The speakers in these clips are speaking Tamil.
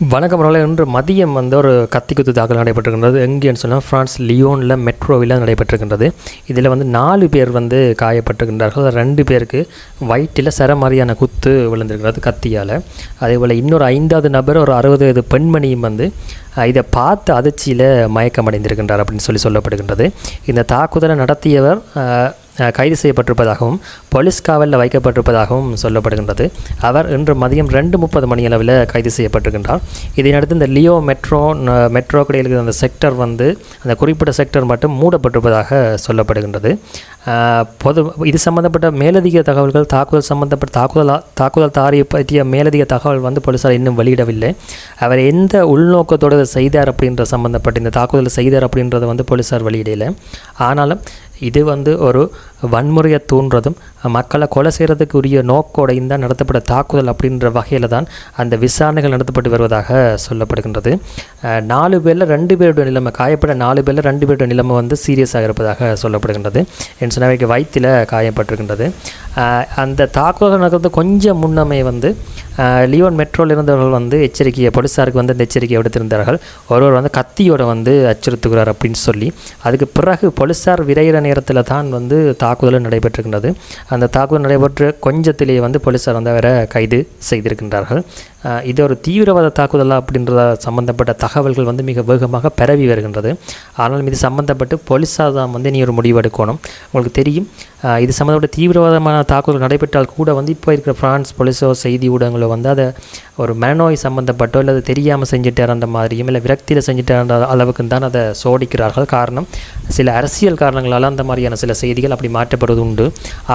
வணக்கம் ரோல இன்று மதியம் வந்து ஒரு கத்தி குத்து தாக்கல் நடைபெற்றிருக்கின்றது. எங்கேன்னு சொன்னால் ஃப்ரான்ஸ் லியோனில் மெட்ரோவில் நடைபெற்றிருக்கின்றது. இதில் வந்து நாலு பேர் வந்து காயப்பட்டிருக்கின்றார்கள். ரெண்டு பேருக்கு வயிற்றில் சரமாரியான குத்து விழுந்திருக்கிறது கத்தியால். அதேபோல் இன்னொரு ஐந்தாவது நபர் ஒரு அறுபது வயது பெண்மணியும் வந்து இதை பார்த்து அதிர்ச்சியில் மயக்கமடைந்திருக்கின்றார் அப்படின்னு சொல்லி சொல்லப்படுகின்றது. இந்த தாக்குதலை நடத்தியவர் கைது செய்யப்பட்டிருப்பதாகவும் போலீஸ் காவலில் வைக்கப்பட்டிருப்பதாகவும் சொல்லப்படுகின்றது. அவர் இன்று மதியம் ரெண்டு முப்பது மணியளவில் கைது செய்யப்பட்டிருக்கின்றார். இதையடுத்து இந்த லியோ மெட்ரோ மெட்ரோ கடையில் இருக்கிற அந்த செக்டர் வந்து அந்த குறிப்பிட்ட செக்டர் மட்டும் மூடப்பட்டிருப்பதாக சொல்லப்படுகின்றது. பொது இது சம்பந்தப்பட்ட மேலதிக தகவல்கள் தாக்குதல் சம்பந்தப்பட்ட தாக்குதல் தாக்குதல் தாரி பற்றிய மேலதிக தகவல் வந்து போலீஸார் இன்னும் வெளியிடவில்லை. அவர் எந்த உள்நோக்கத்தோடு செய்தார் அப்படின்ற சம்பந்தப்பட்ட இந்த தாக்குதலை செய்தார் அப்படின்றத வந்து போலீசார் வெளியிடலை. ஆனாலும் இது வந்து ஒரு வன்முறையை தூண்டுறதும் மக்களை கொலை செய்கிறதுக்கு உரிய நோக்கோடையும் தான் நடத்தப்பட்ட தாக்குதல் அப்படின்ற வகையில் தான் அந்த விசாரணைகள் நடத்தப்பட்டு வருவதாக சொல்லப்படுகின்றது. நாலு பேரில் ரெண்டு பேருடைய நிலைமை காயப்பட்ட நாலு பேரில் ரெண்டு பேருடைய நிலைமை வந்து சீரியஸாக இருப்பதாக சொல்லப்படுகின்றது. என் சொன்னவைக்கு வயிற்றில் காயப்பட்டிருக்கின்றது. அந்த தாக்குதல் நடக்கிறது கொஞ்சம் முன்னமே வந்து லியோன் மெட்ரோவில் இருந்தவர்கள் வந்து எச்சரிக்கையை போலீஸாருக்கு வந்து அந்த எச்சரிக்கையை விடுத்திருந்தார்கள். ஒருவர் வந்து கத்தியோட வந்து அச்சுறுத்துகிறார் அப்படின்னு சொல்லி. அதுக்கு பிறகு போலீஸார் விரைகிற நேரத்தில் தான் வந்து தாக்குதல் நடைபெற்றிருக்கின்றது. அந்த தாக்குதல் நடைபெற்ற கொஞ்சத்திலேயே வந்து போலீஸார் வந்து அவரை கைது செய்திருக்கின்றார்கள். இது ஒரு தீவிரவாத தாக்குதலா அப்படின்றத சம்பந்தப்பட்ட தகவல்கள் வந்து மிக வேகமாக பரவி வருகின்றது. ஆனாலும் இது சம்பந்தப்பட்டு போலீஸார் தான் வந்து நீ ஒரு முடிவு எடுக்கணும். உங்களுக்கு தெரியும். இது சம்மந்தப்பட்ட தீவிரவாதமான தாக்குதல் நடைபெற்றால் கூட வந்து இப்போ இருக்கிற பிரான்ஸ் போலீஸோ செய்தி ஊடகங்களோ வந்து அதை ஒரு மனநோய் சம்மந்தப்பட்டோ இல்லை தெரியாமல் செஞ்சுட்டார்ன்ற மாதிரியும் இல்லை விரக்தியில் செஞ்சுட்டார்ன்ற அளவுக்கு தான் அதை சோடிக்கிறார்கள் காரணம் சில அரசியல் காரணங்களால் அந்த மாதிரியான சில செய்திகள் அப்படி மாற்றப்படுவது உண்டு.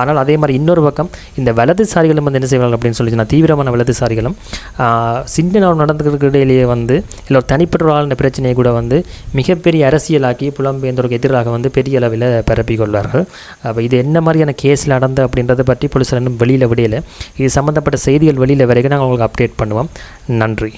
ஆனால் அதே மாதிரி இன்னொரு பக்கம் இந்த வலதுசாரிகளும் வந்து என்ன செய்வார்கள் அப்படின்னு சொல்லி தீவிரமான வலதுசாரிகளும் ஆஹ், சின்ன நடந்துக்கிறதுக்கு இடையிலேயே வந்து இல்லை ஒரு தனிப்பட்ட ஒரு பிரச்சனையை கூட வந்து மிகப்பெரிய அரசியலாக்கி புலம்பெயர்ந்தோருக்கு எதிராக வந்து பெரிய அளவில் பரப்பிக் கொள்வார்கள். அப்போ இது என்ன மாதிரியான கேஸில் நடந்தது அப்படின்றத பற்றி போலீஸார் இன்னும் வெளியில் விடையில இது சம்மந்தப்பட்ட செய்திகள் வெளியில் வரைக்கும் நாங்கள் உங்களுக்கு அப்டேட் பண்ணுவோம். நன்றி.